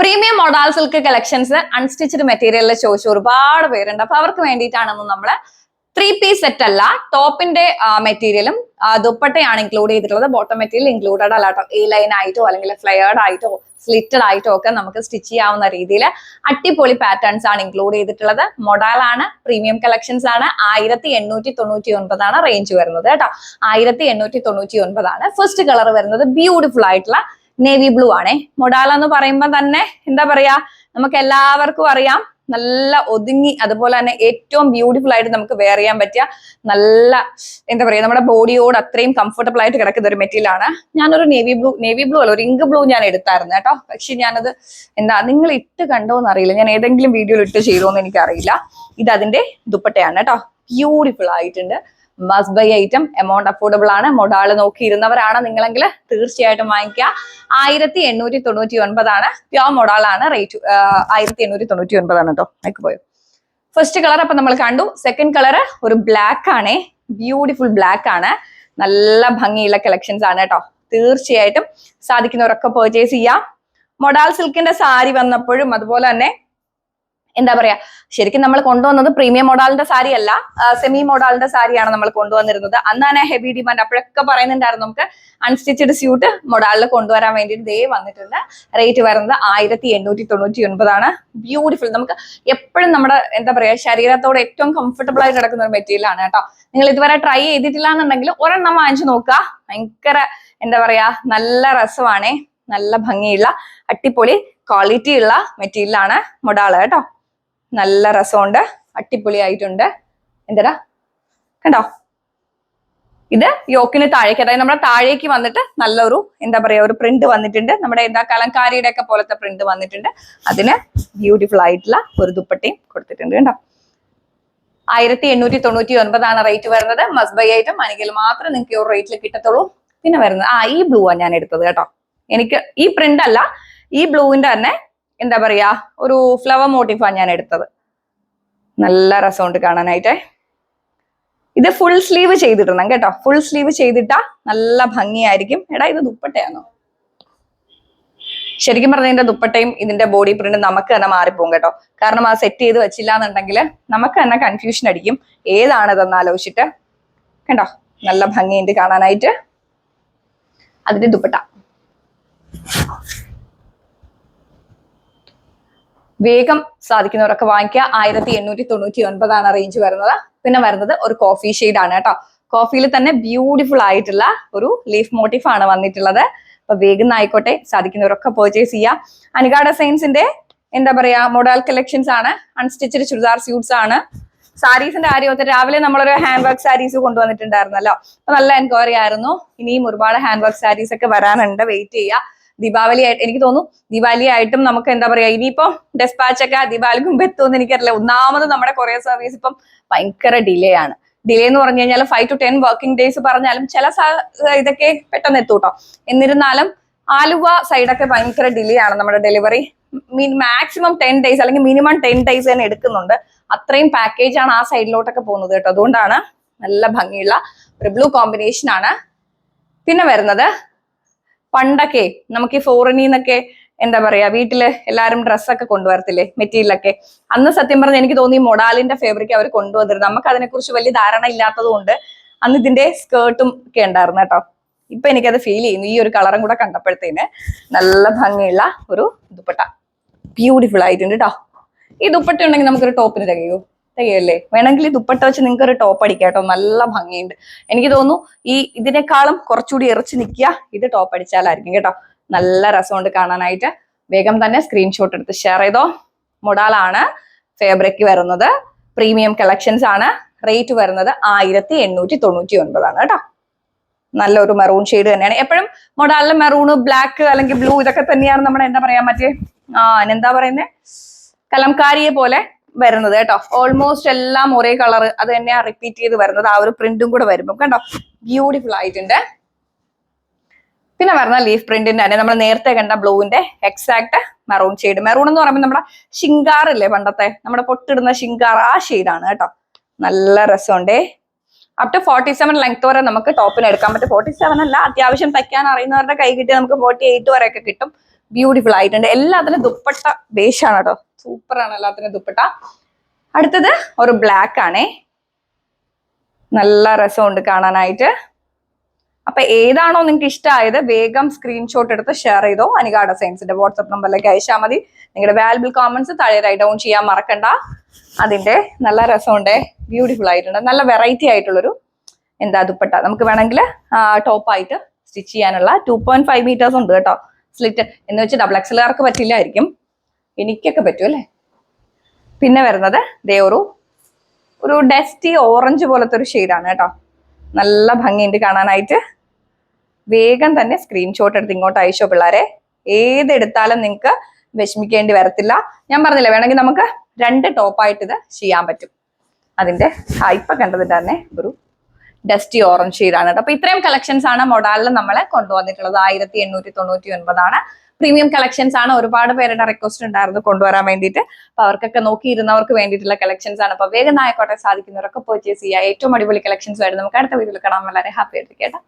Premium modal silk collections unstitched മെറ്റീരിയലിൽ ചോദിച്ച ഒരുപാട് പേരുണ്ട്. അപ്പൊ അവർക്ക് വേണ്ടിയിട്ടാണെന്ന് നമ്മൾ ത്രീ പീസ് സെറ്റ് അല്ല ടോപ്പിന്റെ മെറ്റീരിയലും ദുപ്പട്ടയാണ് ഇൻക്ലൂഡ് ചെയ്തിട്ടുള്ളത്. ബോട്ടം മെറ്റീരിയൽ ഇൻക്ലൂഡഡ് അല്ല കേട്ടോ എ ലൈൻ ആയിട്ടോ അല്ലെങ്കിൽ ഫ്ലെയർഡ് ആയിട്ടോ സ്ലിറ്റഡ് ആയിട്ടോ ഒക്കെ നമുക്ക് സ്റ്റിച്ച് ചെയ്യാവുന്ന രീതിയിൽ അട്ടിപ്പൊളി പാറ്റേൺസ് ആണ് ഇൻക്ലൂഡ് ചെയ്തിട്ടുള്ളത്. മൊഡാൽ ആണ് പ്രീമിയം കളക്ഷൻസ് ആണ്. ആയിരത്തി എണ്ണൂറ്റി തൊണ്ണൂറ്റി ഒൻപതാണ് റേഞ്ച് വരുന്നത് കേട്ടോ ആയിരത്തി എണ്ണൂറ്റി തൊണ്ണൂറ്റി ഒൻപതാണ് ഫസ്റ്റ് കളർ വരുന്നത് ബ്യൂട്ടിഫുൾ ആയിട്ടുള്ള നേവി ബ്ലൂ ആണേ. മൊഡാല എന്ന് പറയുമ്പോൾ തന്നെ എന്താ പറയാ? നമുക്ക് എല്ലാവർക്കും അറിയാം. നല്ല ഒതുങ്ങി അതുപോലെ തന്നെ ഏറ്റവും ബ്യൂട്ടിഫുൾ ആയിട്ട് നമുക്ക് വെയർ ചെയ്യാൻ പറ്റിയ നല്ല എന്താ പറയാ നമ്മുടെ ബോഡിയോട് അത്രയും കംഫർട്ടബിൾ ആയിട്ട് കിടക്കുന്ന ഒരു മെറ്റീരിയൽ ആണ്. ഞാനൊരു നേവി ബ്ലൂ നേവി ബ്ലൂ അല്ല ഒരു ഇങ്ക് ബ്ലൂ ഞാൻ എടുത്തായിരുന്നു കേട്ടോ. പക്ഷെ ഞാനത് എന്താ നിങ്ങൾ ഇട്ട് കണ്ടോന്ന് അറിയില്ല ഞാൻ ഏതെങ്കിലും വീഡിയോയിൽ ഇട്ട് ചെയ്തോന്ന് എനിക്കറിയില്ല. ഇത് അതിന്റെ ദുപ്പട്ടയാണ് കേട്ടോ. ബ്യൂട്ടിഫുൾ ആയിട്ടുണ്ട്. Must buy item amount affordable ആണ്. മൊഡാൾ നോക്കിയിരുന്നവരാണ് നിങ്ങളെങ്കിൽ തീർച്ചയായിട്ടും വാങ്ങിക്കുക. ആയിരത്തി എണ്ണൂറ്റി തൊണ്ണൂറ്റി ഒൻപതാണ് പ്യോർ മൊഡാളാണ് റേറ്റ് ആയിരത്തി എണ്ണൂറ്റി തൊണ്ണൂറ്റി ഒൻപതാണ് കേട്ടോ പോയോ? ഫസ്റ്റ് കളർ അപ്പൊ നമ്മൾ കണ്ടു. സെക്കൻഡ് കളർ ഒരു ബ്ലാക്ക് ആണേ. ബ്യൂട്ടിഫുൾ ബ്ലാക്ക് ആണ്. നല്ല ഭംഗിയുള്ള കളക്ഷൻസ് ആണ് കേട്ടോ തീർച്ചയായിട്ടും സാധിക്കുന്നവരൊക്കെ പെർച്ചേസ് ചെയ്യാം. മൊഡാൾ സിൽക്കിന്റെ സാരി വന്നപ്പോഴും അതുപോലെ തന്നെ എന്താ പറയാ ശരിക്കും നമ്മൾ കൊണ്ടുവന്നത് പ്രീമിയം മോഡാലിന്റെ സാരി അല്ല സെമി മോഡാലിന്റെ സാരിയാണ് നമ്മൾ കൊണ്ടുവന്നിരുന്നത്. അന്നാണ് ഹെവി ഡിമാൻഡ് അപ്പോഴൊക്കെ പറയുന്നുണ്ടായിരുന്നു നമുക്ക് അൺസ്റ്റിച്ചഡ് സ്യൂട്ട് മൊഡാലിൽ കൊണ്ടുവരാൻ വേണ്ടിയിട്ട് ദേ വന്നിട്ടുണ്ട്. റേറ്റ് വരുന്നത് ആയിരത്തി എണ്ണൂറ്റി തൊണ്ണൂറ്റി ഒൻപതാണ് ബ്യൂട്ടിഫുൾ നമുക്ക് എപ്പോഴും നമ്മുടെ എന്താ പറയാ ശരീരത്തോട് ഏറ്റവും കംഫർട്ടബിൾ ആയിട്ട് കിടക്കുന്ന ഒരു മെറ്റീരിയൽ ആണ് കേട്ടോ. നിങ്ങൾ ഇതുവരെ ട്രൈ ചെയ്തിട്ടില്ല എന്നുണ്ടെങ്കിൽ ഒരെണ്ണം വാങ്ങിച്ചു നോക്കുക. ഭയങ്കര എന്താ പറയാ നല്ല രസമാണേ. നല്ല ഭംഗിയുള്ള അടിപൊളി ക്വാളിറ്റി ഉള്ള മെറ്റീരിയലാണ് മൊഡാൾ കേട്ടോ. നല്ല രസമുണ്ട്. അടിപൊളി ആയിട്ടുണ്ട് എന്തടാ? കണ്ടോ? ഇത് യോക്കിന് താഴേക്ക് അതായത് നമ്മുടെ താഴേക്ക് വന്നിട്ട് നല്ലൊരു എന്താ പറയാ ഒരു പ്രിന്റ് വന്നിട്ടുണ്ട്. നമ്മുടെ എന്താ കലങ്കാരിയുടെ ഒക്കെ പോലത്തെ പ്രിന്റ് വന്നിട്ടുണ്ട്. അതിന് ബ്യൂട്ടിഫുൾ ആയിട്ടുള്ള ഒരു ദുപ്പട്ടയും കൊടുത്തിട്ടുണ്ട് കേട്ടോ ആയിരത്തി എണ്ണൂറ്റി തൊണ്ണൂറ്റി ഒൻപതാണ് റേറ്റ് വരുന്നത് മസ്ബൈ ഐറ്റം ആണെങ്കിൽ മാത്രം നിങ്ങൾക്ക് ഒരു റേറ്റിൽ കിട്ടത്തുള്ളൂ. പിന്നെ വരുന്നത് ആ ഈ ബ്ലൂ ആണ് ഞാൻ എടുത്തത് കേട്ടോ. എനിക്ക് ഈ പ്രിന്റ് അല്ല ഈ ബ്ലൂവിന്റെ തന്നെ എന്താ പറയാ ഒരു ഫ്ലവർ മോട്ടീഫാണ് ഞാൻ എടുത്തത്. നല്ല രസമുണ്ട് കാണാനായിട്ട്. ഇത് ഫുൾ സ്ലീവ് ചെയ്തിട്ടുണ്ട് കേട്ടോ. ഫുൾ സ്ലീവ് ചെയ്തിട്ടാ നല്ല ഭംഗിയായിരിക്കും. എടാ ഇത് ദുപ്പട്ടയാണോ? ശരിക്കും പറഞ്ഞ ഇതിന്റെ ദുപ്പട്ടയും ഇതിന്റെ ബോഡി പ്രിന്റും നമുക്ക് തന്നെ മാറിപ്പോകും കേട്ടോ. കാരണം ആ സെറ്റ് ചെയ്ത് വെച്ചില്ല എന്നുണ്ടെങ്കിൽ നമുക്ക് തന്നെ കൺഫ്യൂഷൻ അടിക്കും. ഏതാണ് ഇതെന്ന് ആലോചിച്ചിട്ട്. കണ്ടോ? നല്ല ഭംഗിയുണ്ട് കാണാനായിട്ട്. അതിന്റെ ദുപ്പട്ട. വേഗം സാധിക്കുന്നവരൊക്കെ വാങ്ങിക്കുക. ആയിരത്തി എണ്ണൂറ്റി തൊണ്ണൂറ്റി ഒൻപതാണ് റേഞ്ച് വരുന്നത്. പിന്നെ വരുന്നത് ഒരു കോഫി ഷെയ്ഡ് ആണ് കേട്ടോ. കോഫിയിൽ തന്നെ ബ്യൂട്ടിഫുൾ ആയിട്ടുള്ള ഒരു ലീഫ് മോട്ടീഫ് ആണ് വന്നിട്ടുള്ളത്. അപ്പൊ വേഗം ആയിക്കോട്ടെ സാധിക്കുന്നവരൊക്കെ പർച്ചേസ് ചെയ്യുക. അനിക സയൻസിന്റെ എന്താ പറയാ മോഡൽ കളക്ഷൻസ് ആണ്. അൺസ്റ്റിച്ചഡ് ചുരിദാർ സ്യൂട്ട്സ് ആണ്. സാരീസിന്റെ കാര്യം രാവിലെ നമ്മളൊരു ഹാൻഡ് വർക്ക് സാരീസ് കൊണ്ടുവന്നിട്ടുണ്ടായിരുന്നല്ലോ. അപ്പൊ നല്ല എൻക്വയറി ആയിരുന്നു. ഇനിയും ഒരുപാട് ഹാൻഡ് വർക്ക് സാരീസ് ഒക്കെ വരാനുണ്ട്. വെയിറ്റ് ചെയ്യുക. ദീപാവലി ആയിട്ട് എനിക്ക് തോന്നുന്നു ദീപാവലി ആയിട്ടും നമുക്ക് എന്താ പറയാ ഇനിയിപ്പം ഡെസ്പാച്ച് ഒക്കെ ദീപാവലിക്കും എത്തുമെന്ന് എനിക്കറിയില്ല. ഒന്നാമത് നമ്മുടെ കൊറിയർ സർവീസ് ഇപ്പം ഭയങ്കര ഡിലേ ആണ്. ഡിലേ എന്ന് പറഞ്ഞു കഴിഞ്ഞാൽ five to ten working days പറഞ്ഞാലും ചില ഇതൊക്കെ പെട്ടെന്ന് എത്തും കേട്ടോ എന്നിരുന്നാലും ആലുവ സൈഡൊക്കെ ഭയങ്കര ഡിലേ ആണ് നമ്മുടെ delivery mean maximum ten days അല്ലെങ്കിൽ മിനിമം ടെൻ ഡേയ്സ് തന്നെ എടുക്കുന്നുണ്ട്. അത്രയും പാക്കേജ് ആണ് ആ സൈഡിലോട്ടൊക്കെ പോകുന്നത് കേട്ടോ. അതുകൊണ്ടാണ് നല്ല ഭംഗിയുള്ള ഒരു ബ്ലൂ കോമ്പിനേഷൻ ആണ്. പിന്നെ വരുന്നത് പണ്ടൊക്കെ നമുക്ക് ഈ ഫോറിനിൽ നിന്നൊക്കെ എന്താ പറയാ വീട്ടിൽ എല്ലാരും ഡ്രസ്സൊക്കെ കൊണ്ടുവരത്തില്ലേ മെറ്റീരിയലൊക്കെ. അന്ന് സത്യം പറഞ്ഞാൽ എനിക്ക് തോന്നി മൊഡാലിന്റെ ഫാബ്രിക് അവർ കൊണ്ടുവന്നിരുന്നു നമുക്ക് അതിനെക്കുറിച്ച് വലിയ ധാരണ ഇല്ലാത്തത് കൊണ്ട് അന്ന് ഇതിന്റെ സ്കേർട്ടും ഒക്കെ ഉണ്ടായിരുന്നു കേട്ടോ. ഇപ്പൊ എനിക്കത് ഫീൽ ചെയ്യുന്നു. ഈ ഒരു കളറും കൂടെ കണ്ടപ്പോഴത്തേന് നല്ല ഭംഗിയുള്ള ഒരു ദുപ്പട്ട. ബ്യൂട്ടിഫുൾ ആയിട്ടുണ്ട് കേട്ടോ ഈ ദുപ്പട്ട ഉണ്ടെങ്കിൽ നമുക്കൊരു ടോപ്പിന് തികയോ? തികയല്ലേ വേണമെങ്കിൽ ദുപ്പട്ട വെച്ച് നിങ്ങൾക്ക് ഒരു ടോപ്പ് അടിക്കാം കേട്ടോ നല്ല ഭംഗിയുണ്ട്. എനിക്ക് തോന്നുന്നു ഈ ഇതിനേക്കാളും കുറച്ചുകൂടി ഇറച്ചി നിൽക്കുക ഇത് ടോപ്പ് അടിച്ചാലായിരിക്കും കേട്ടോ. നല്ല രസമുണ്ട് കാണാനായിട്ട്. വേഗം തന്നെ സ്ക്രീൻഷോട്ട് എടുത്ത് ഷെയർ ചെയ്തോ. മൊഡാലാണ് ഫാബ്രിക് വരുന്നത്. പ്രീമിയം കളക്ഷൻസ് ആണ്. റേറ്റ് വരുന്നത് ആയിരത്തി എണ്ണൂറ്റി തൊണ്ണൂറ്റി ഒൻപതാണ് കേട്ടോ. നല്ലൊരു മെറൂൺ ഷെയ്ഡ് തന്നെയാണ്. എപ്പോഴും മൊഡാലിലെ മെറൂൺ ബ്ലാക്ക് അല്ലെങ്കിൽ ബ്ലൂ ഇതൊക്കെ തന്നെയാണ് നമ്മുടെ എന്താ പറയാ മറ്റേ? ആ എന്താ പറയുന്നത് കലംകാരിയെ പോലെ വരുന്നത് കേട്ടോ. ഓൾമോസ്റ്റ് എല്ലാം ഒരേ കളർ അത് തന്നെയാണ് റിപ്പീറ്റ് ചെയ്ത് വരുന്നത്. ആ ഒരു പ്രിന്റും കൂടെ വരുമ്പോൾ കണ്ടോ? ബ്യൂട്ടിഫുൾ ആയിട്ടുണ്ട്. പിന്നെ പറഞ്ഞ ലീഫ് പ്രിന്റിന്റെ തന്നെ നമ്മൾ നേരത്തെ കണ്ട ബ്ലൂവിന്റെ എക്സാക്ട് മെറൂൺ ഷെയ്ഡ് മെറൂൺ എന്ന് പറയുമ്പോൾ നമ്മുടെ ഷിങ്കാർ ഇല്ലേ പണ്ടത്തെ? നമ്മുടെ പൊട്ടിടുന്ന ഷിങ്കാർ ആ ഷെയ്ഡാണ് കേട്ടോ. നല്ല രസമുണ്ടേ. Up to forty seven length വരെ നമുക്ക് ടോപ്പിന് എടുക്കാൻ പറ്റും. ഫോർട്ടി സെവൻ അല്ല അത്യാവശ്യം തയ്ക്കാൻ അറിയുന്നവരുടെ കൈ കിട്ടി നമുക്ക് ഫോർട്ടി എയ്റ്റ് വരെയൊക്കെ കിട്ടും. ബ്യൂട്ടിഫുൾ ആയിട്ടുണ്ട്. എല്ലാത്തിനും ദുപ്പട്ട ബേഷാണ് കേട്ടോ. സൂപ്പർ ആണ് എല്ലാത്തിനും ദുപ്പട്ട. അടുത്തത് ഒരു ബ്ലാക്ക് ആണേ. നല്ല രസമുണ്ട് കാണാനായിട്ട്. അപ്പൊ ഏതാണോ നിങ്ങൾക്ക് ഇഷ്ടമായത് വേഗം സ്ക്രീൻഷോട്ട് എടുത്ത് ഷെയർ ചെയ്തോ. അനികാട സയൻസിന്റെ വാട്സ്ആപ്പ് നമ്പറിലേക്ക് അയച്ചാൽ മതി. നിങ്ങളുടെ വാലുബിൾ കോമൻസ് താഴെ റൈറ്റ് ഡൗൺ ചെയ്യാൻ മറക്കണ്ട. അതിന്റെ നല്ല രസമുണ്ട്. ബ്യൂട്ടിഫുൾ ആയിട്ടുണ്ട്. നല്ല വെറൈറ്റി ആയിട്ടുള്ളൊരു എന്താ ദുപ്പട്ട. നമുക്ക് വേണമെങ്കിൽ ടോപ്പായിട്ട് സ്റ്റിച്ച് ചെയ്യാനുള്ള ടു പോയിന്റ് ഫൈവ് മീറ്റേഴ്സ് ഉണ്ട് കേട്ടോ. സ്ലിറ്റ് എന്ന് വെച്ച് ഡബിൾ എക്സലുകാർക്ക് പറ്റില്ലായിരിക്കും. എനിക്കൊക്കെ പറ്റും അല്ലേ? പിന്നെ വരുന്നത് ദേ ഒരു ഒരു ഡസ്റ്റി ഓറഞ്ച് പോലത്തെ ഒരു ഷെയ്ഡാണ് കേട്ടോ. നല്ല ഭംഗിയുണ്ട് കാണാനായിട്ട്. വേഗം തന്നെ സ്ക്രീൻഷോട്ട് എടുത്ത് ഇങ്ങോട്ട് അയച്ചോ പിള്ളേരെ. ഏതെടുത്താലും നിങ്ങൾക്ക് വിഷമിക്കേണ്ടി വരത്തില്ല. ഞാൻ പറഞ്ഞില്ല വേണമെങ്കിൽ നമുക്ക് രണ്ട് ടോപ്പായിട്ട് ഇത് ചെയ്യാൻ പറ്റും. അതിന്റെ ഹൈപ്പ് ഇപ്പൊ കണ്ടതിന്റെ തന്നെ ഒരു ഡസ്റ്റി ഓറഞ്ച് ഷെയ്ഡാണ് കേട്ടോ. അപ്പൊ ഇത്രയും കളക്ഷൻസ് ആണ് മൊഡാലിൽ നമ്മൾ കൊണ്ടുവന്നിട്ടുള്ളത്. ആയിരത്തി എണ്ണൂറ്റി തൊണ്ണൂറ്റി ഒൻപതാണ് പ്രീമിയം കളക്ഷൻസ് ആണ്. ഒരുപാട് പേരുടെ റിക്വസ്റ്റ് ഉണ്ടായിരുന്നു കൊണ്ടുവരാൻ വേണ്ടിയിട്ട്. അപ്പൊ അവർക്കൊക്കെ നോക്കിയിരുന്നവർക്ക് വേണ്ടിയിട്ടുള്ള കളക്ഷൻസ് ആണ്. അപ്പൊ വേഗം ആയിക്കോട്ടെ സാധിക്കുന്നവരൊക്കെ പർച്ചേസ് ചെയ്യുക. ഏറ്റവും അടിപൊളി കളക്ഷൻസ് ആയിട്ട് നമുക്ക് അടുത്ത വീഡിയോയിൽ കാണാൻ വളരെ ഹാപ്പി ആയിട്ട് കേട്ടോ.